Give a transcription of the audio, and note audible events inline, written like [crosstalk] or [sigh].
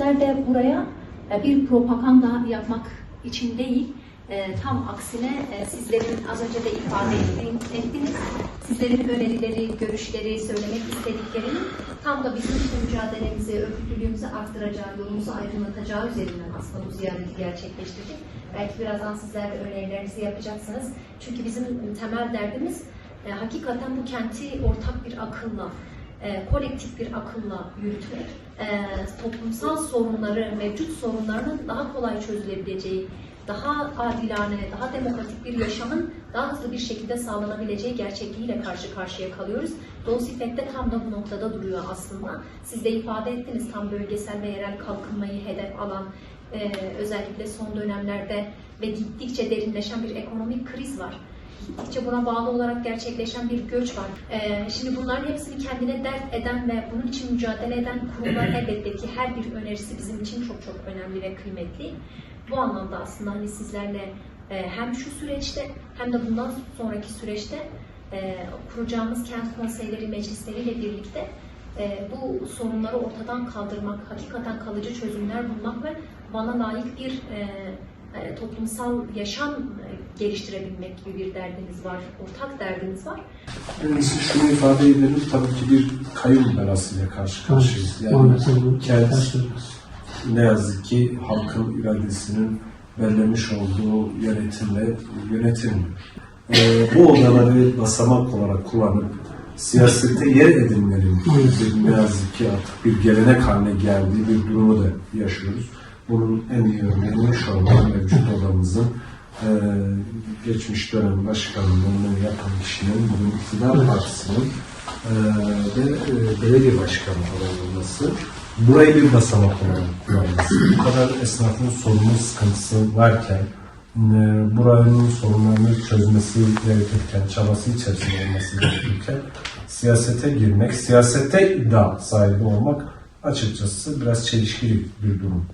bizler de buraya e, bir propaganda yapmak için değil, e, tam aksine e, sizlerin az önce de ifade ettiniz, sizlerin önerileri, görüşleri, söylemek istediklerini tam da bizim mücadelemizi, örgütlülüğümüzü arttıracağı, yolumuzu aydınlatacağı üzerinden aslında bu ziyareti gerçekleştirdik. Belki birazdan sizler de önerilerinizi yapacaksınız. Çünkü bizim temel derdimiz hakikaten bu kenti ortak bir akılla, e, kolektif bir akılla yürütmek, e, toplumsal sorunları, mevcut sorunların daha kolay çözülebileceği, daha adilane, daha demokratik bir yaşamın daha hızlı bir şekilde sağlanabileceği gerçekliğiyle karşı karşıya kalıyoruz. Doğu Sifet'te tam da bu noktada duruyor aslında. Siz de ifade ettiniz tam bölgesel ve yerel kalkınmayı hedef alan, e, özellikle son dönemlerde ve gittikçe derinleşen bir ekonomik kriz var gittikçe buna bağlı olarak gerçekleşen bir göç var. Ee, şimdi bunların hepsini kendine dert eden ve bunun için mücadele eden kurumlar [clears throat] elbette ki her bir önerisi bizim için çok çok önemli ve kıymetli. Bu anlamda aslında hani sizlerle e, hem şu süreçte hem de bundan sonraki süreçte e, kuracağımız kent konseyleri meclisleriyle birlikte e, bu sorunları ortadan kaldırmak, hakikaten kalıcı çözümler bulmak ve bana layık bir e, e, toplumsal yaşam e, geliştirebilmek gibi bir derdiniz var, ortak derdiniz var. Birincisi şunu ifade edelim, tabii ki bir kayın belasıyla karşı karşıyayız. Yani kent ne yazık ki halkın iradesinin belirlemiş olduğu yönetimle yönetilmiyor. Ee, bu odaları basamak olarak kullanıp siyasete yer edinmenin ne yazık ki artık bir gelenek haline geldiği bir durumu da yaşıyoruz. Bunun en iyi örneği şu anda mevcut odamızın e, geçmiş dönem başkanlığını yapan kişinin bugün iktidar partisinin e, ve e, belediye başkanı olan olması burayı bir basamak olarak kullanması. Bu kadar esnafın sorunu sıkıntısı varken e, buranın sorunlarını çözmesi gerekirken, çabası içerisinde olması gerekirken siyasete girmek, siyasete iddia sahibi olmak açıkçası biraz çelişkili bir durum.